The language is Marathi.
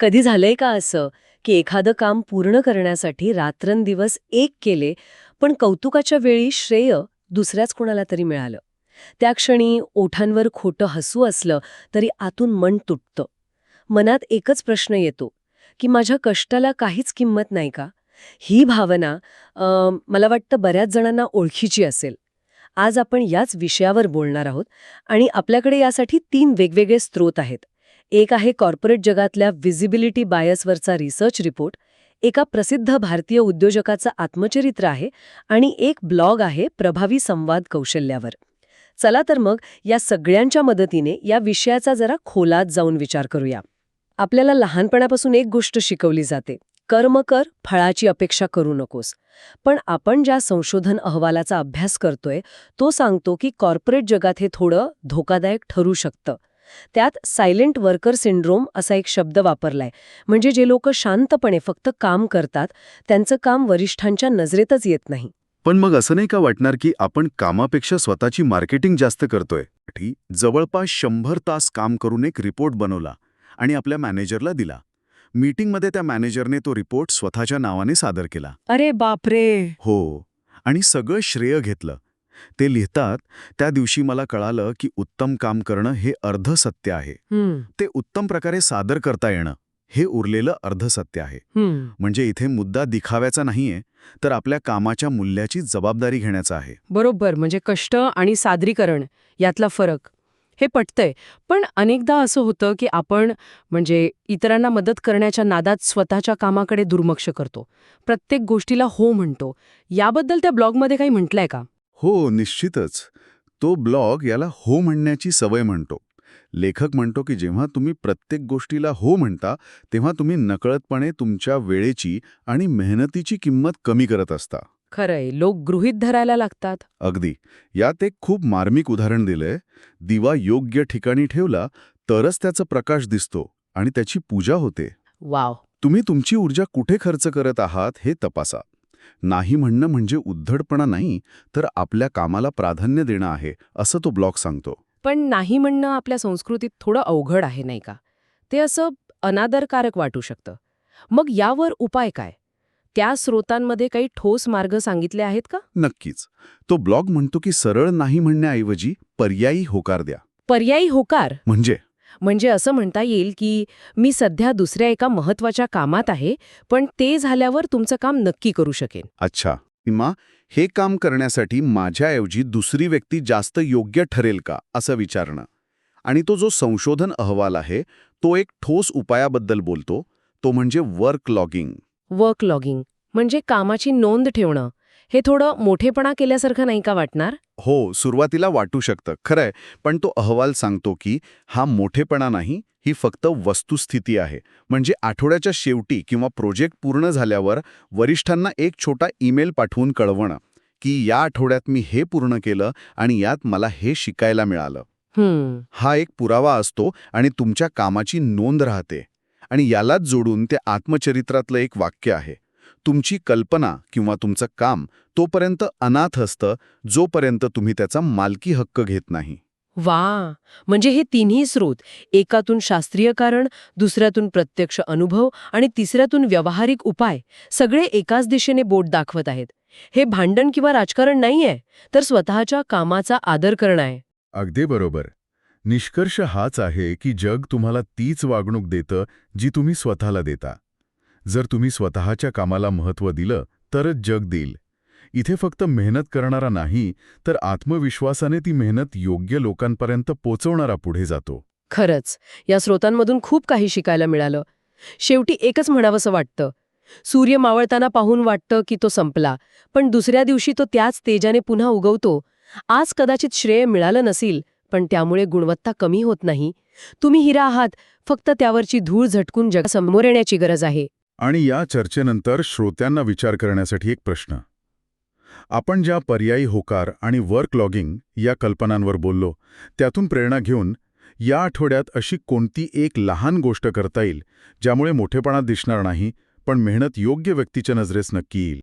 कधी झालंय का असं की एखादं काम पूर्ण करण्यासाठी रात्रंदिवस एक केले पण कौतुकाच्या वेळी श्रेय दुसऱ्याच कुणाला तरी मिळालं? त्या क्षणी ओठांवर खोटं हसू असलं तरी आतून मन तुटतं. मनात एकच प्रश्न येतो की माझ्या कष्टाला काहीच किंमत नाही का? ही भावना मला वाटतं बऱ्याच जणांना ओळखीची असेल. आज आपण याच विषयावर बोलणार आहोत आणि आपल्याकडे यासाठी तीन वेगवेगळे स्रोत आहेत. एक आहे कॉर्पोरेट जगातल्या व्हिजिबिलिटी बायसवरचा रिसर्च रिपोर्ट एका प्रसिद्ध भारतीय उद्योजकाचं आत्मचरित्र आहे आणि एक ब्लॉग आहे प्रभावी संवाद कौशल्यावर. चला तर मग या सगळ्यांच्या मदतीने या विषयाचा जरा खोलात जाऊन विचार करूया. आपल्याला लहानपणापासून एक गोष्ट शिकवली जाते कर्म कर फळाची अपेक्षा करू नकोस. पण आपण ज्या संशोधन अहवालाचा अभ्यास करतोय तो सांगतो की कॉर्पोरेट जगात हे थोडं धोकादायक ठरू शकतं. त्यात सायलेंट वर्कर सिंड्रोम असा एक शब्द वापरलाय. म्हणजे जे लोक शांतपणे फक्त काम करतात त्यांचं काम वरिष्ठांच्या नजरेतच येत नाही. पण मग असं नाही का वाटणार की आपण कामापेक्षा स्वतःची मार्केटिंग जास्त करतोय? जवळपास शंभर तास काम करून एक रिपोर्ट बनवला आणि आपल्या मॅनेजरला दिला. मीटिंगमध्ये त्या मॅनेजरने तो रिपोर्ट स्वतःच्या नावाने सादर केला. अरे बापरे! हो. आणि सगळं श्रेय घेतलं. ते लिहितात त्या दिवशी मला कळालं की उत्तम काम करणं हे अर्धसत्य आहे. ते उत्तम प्रकारे सादर करता येणं हे उरलेलं अर्धसत्य आहे. म्हणजे इथे मुद्दा दिखाव्याचा नाहीये तर आपल्या कामाच्या मूल्याची जबाबदारी घेण्याचा आहे. बरोबर म्हणजे कष्ट आणि सादरीकरण यातला फरक. हे पटतंय पण अनेकदा असं होतं की आपण म्हणजे इतरांना मदत करण्याच्या नादात स्वतःच्या कामाकडे दुर्लक्ष करतो. प्रत्येक गोष्टीला हो म्हणतो. याबद्दल त्या ब्लॉगमध्ये काही म्हटलंय का? हो निश्चितच. तो ब्लॉग याला हो म्हणण्याची सवय म्हणतो. लेखक म्हणतो की जेव्हा तुम्ही प्रत्येक गोष्टीला हो म्हणता तेव्हा तुम्ही नकळतपणे तुमच्या वेळेची आणि मेहनतीची किंमत कमी करत असता. खरंय. लोक गृहीत धरायला लागतात. अगदी. यात एक खूप मार्मिक उदाहरण दिलंय. दिवा योग्य ठिकाणी ठेवला तरच त्याचा प्रकाश दिसतो आणि त्याची पूजा होते. वाव. तुम्ही तुमची ऊर्जा कुठे खर्च करत आहात हे तपासा. नाही म्हणणं म्हणजे उद्धडपणा नाही तर आपल्या कामाला प्राधान्य देणं आहे असं तो ब्लॉग सांगतो. पण नाही म्हणणं आपल्या संस्कृतीत थोडं अवघड आहे नाही का? ते असं अनादरकारक वाटू शकतं. मग यावर उपाय काय? त्या स्रोतांमध्ये काही ठोस मार्ग सांगितले आहेत का? नक्कीच. तो ब्लॉग म्हणतो की सरळ नाही म्हणण्याऐवजी पर्यायी होकार द्या. पर्यायी होकार? म्हणजे? म्हणजे असं म्हणता येईल की मी सध्या दुसऱ्या एका महत्त्वाच्या कामात आहे पण ते झाल्यावर तुमचं काम नक्की करू शकेन. अच्छा. किंवा हे काम करण्यासाठी माझ्याऐवजी दुसरी व्यक्ती जास्त योग्य ठरेल का असं विचारणं? आणि तो जो संशोधन अहवाल आहे तो एक ठोस उपायाबद्दल बोलतो तो म्हणजे वर्क लॉगिंग वर्क लॉगिंग म्हणजे कामाची नोंद ठेवणं. हे थोडं मोठेपणा केल्यासारखं नाही का वाटणार? हो सुरुवातीला वाटू शकतं खरंय. पण तो अहवाल सांगतो की हा मोठेपणा नाही ही फक्त वस्तुस्थिती आहे. म्हणजे आठवड्याच्या शेवटी किंवा प्रोजेक्ट पूर्ण झाल्यावर वरिष्ठांना एक छोटा ईमेल पाठवून कळवणं की या आठवड्यात मी हे पूर्ण केलं आणि यात मला हे शिकायला मिळालं. हा एक पुरावा असतो आणि तुमच्या कामाची नोंद राहते. आणि यालाच जोडून ते आत्मचरित्रातलं एक वाक्य आहे. तुमची कल्पना किंवा तुमचं काम तोपर्यंत अनाथ असतं जोपर्यंत तुम्ही त्याचा मालकी हक्क घेत नाही. वा! म्हणजे हे तिन्ही स्रोत एकातून शास्त्रीय कारण दुसऱ्यातून प्रत्यक्ष अनुभव आणि तिसऱ्यातून व्यावहारिक उपाय सगळे एकाच दिशेने बोट दाखवत आहेत. हे भांडण किंवा राजकारण नाहीये तर स्वतःच्या कामाचा आदर करणं आहे. अगदी बरोबर. निष्कर्ष हाच आहे की जग तुम्हाला तीच वागणूक देतं जी तुम्ही स्वतःला देता. जर तुम्ही स्वतःच्या कामाला महत्त्व दिलं तरच जग देईल. इथे फक्त मेहनत करणारा नाही तर आत्मविश्वासाने ती मेहनत योग्य लोकांपर्यंत पोचवणारा पुढे जातो. खरंच या स्रोतांमधून खूप काही शिकायला मिळालं. शेवटी एकच म्हणावंसं वाटतं. सूर्य मावळताना पाहून वाटतं की तो संपला पण दुसऱ्या दिवशी तो त्याच तेजाने पुन्हा उगवतो. आज कदाचित श्रेय मिळालं नसेल पण त्यामुळे गुणवत्ता कमी होत नाही. तुम्ही हिरा आहात फक्त त्यावरची धूळ झटकून जगासमोर येण्याची गरज आहे. आणि या चर्चेनंतर श्रोत्यांना विचार करण्यासाठी एक प्रश्न. आपण ज्या पर्यायी होकार आणि वर्क लॉगिंग या कल्पनांवर बोललो त्यातून प्रेरणा घेऊन या आठवड्यात अशी कोणती एक लहान गोष्ट करता येईल ज्यामुळे मोठेपणा दिसणार नाही पण मेहनत योग्य व्यक्तीच्या नजरेस नक्की येईल?